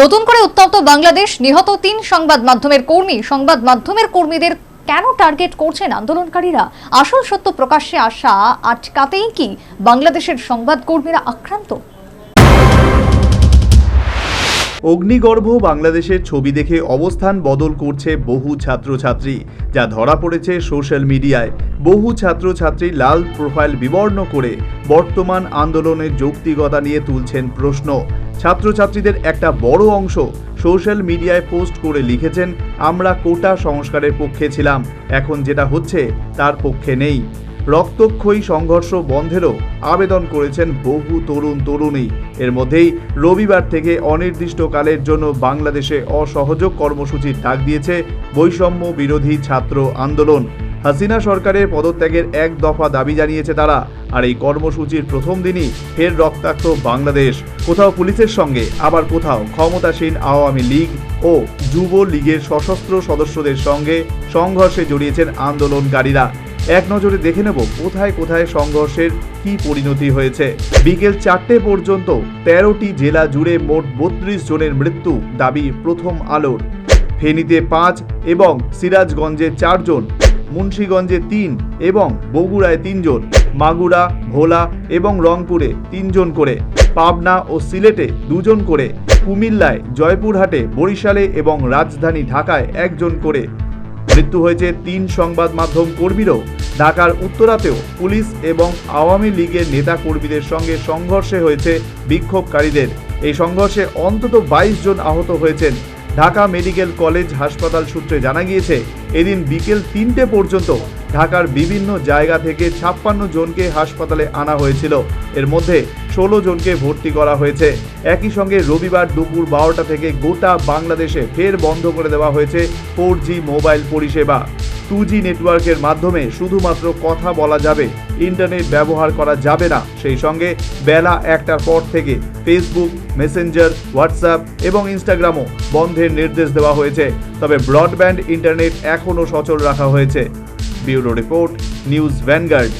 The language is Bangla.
নতুন করে উত্তপ্ত বাংলাদেশ, নিহত তিন সংবাদ মাধ্যমের কর্মী। সংবাদ মাধ্যমের কর্মীদের কেন টার্গেট করছেন আন্দোলনকারীরা? আসল সত্য প্রকাশ্যে আসা আটকাতেই কি বাংলাদেশের সংবাদ কর্মীরা আক্রান্ত? অগ্নিগর্ভ বাংলাদেশের ছবি দেখে অবস্থান বদল করছে বহু ছাত্রছাত্রী, যা ধরা পড়েছে সোশ্যাল মিডিয়ায়। বহু ছাত্রছাত্রী লাল প্রোফাইল বিবর্ণ করে বর্তমান আন্দোলনের যৌক্তিকতা নিয়ে তুলছেন প্রশ্ন। ছাত্রছাত্রীদের একটা বড় অংশ সোশ্যাল মিডিয়ায় পোস্ট করে লিখেছেন, আমরা কোটা সংস্কারের পক্ষে ছিলাম, এখন যেটা হচ্ছে তার পক্ষে নেই। রক্তক্ষয়ী সংঘর্ষ বন্ধেরও আবেদন করেছেন বহু তরুণ তরুণী। এর মধ্যেই রবিবার থেকে অনির্দিষ্টকালের জন্য বাংলাদেশে অসহযোগ কর্মসূচির ডাক দিয়েছে বৈষম্য বিরোধী ছাত্র আন্দোলন। হাসিনা সরকারের পদত্যাগের এক দফা দাবি জানিয়েছে তারা। আর এই কর্মসূচির প্রথম দিনই ফের রক্তাক্ত বাংলাদেশ। কোথাও পুলিশের সঙ্গে, আবার কোথাও ক্ষমতাসীন আওয়ামী লীগ ও যুব লীগের সশস্ত্র সদস্যদের সঙ্গে সংঘর্ষে জড়িয়েছেন আন্দোলনকারীরা। এক নজরে দেখে নেব কোথায় কোথায় সংঘর্ষের কি পরিণতি হয়েছে। বিকেল চারটে পর্যন্ত তেরোটি জেলা জুড়ে মোট বত্রিশ জনের মৃত্যু, দাবি প্রথম আলোর। ফেনীতে পাঁচ এবং সিরাজগঞ্জে চারজন। মুন্সীগঞ্জে তিন এবং বগুড়ায় তিনজন, মাগুরা, ভোলা এবং রংপুরে তিনজন করে, পাবনা ও সিলেটে দুজন করে, কুমিল্লায় জয়পুরহাটে, বরিশালে এবং রাজধানী ঢাকায় একজন করে। মৃত্যু হয়েছে তিন সংবাদ মাধ্যম কর্মীরও। ঢাকার উত্তরাতেও পুলিশ এবং আওয়ামী লীগের নেতা কর্মীদের সঙ্গে সংঘর্ষে হয়েছে বিক্ষোভকারীদের। এই সংঘর্ষে অন্তত বাইশ জন আহত হয়েছেন। ঢাকা মেডিকেল কলেজ হাসপাতাল সূত্রে জানা গিয়েছে এদিন বিকেল তিনটে পর্যন্ত ঢাকার বিভিন্ন জায়গা থেকে ছাপ্পান্ন জনকে হাসপাতালে আনা হয়েছিল। এর মধ্যে ষোলো জনকে ভর্তি করা হয়েছে। একই সঙ্গে রবিবার দুপুর বারোটা থেকে গোটা বাংলাদেশে ফের বন্ধ করে দেওয়া হয়েছে ফোর মোবাইল পরিষেবা। টু জি নেটওয়ার্কের মাধ্যমে শুধুমাত্র কথা বলা যাবে ইন্টারনেট ব্যবহার করা যাবে না। সেই সঙ্গে বেলা একটার পর থেকে ফেসবুক মেসেঞ্জার হোয়াটসঅ্যাপ এবং ইনস্টাগ্রামও বন্ধের নির্দেশ দেওয়া হয়েছে। তবে ব্রডব্যান্ড ইন্টারনেট এখনও সচল রাখা হয়েছে। Bureau report, news vanguard.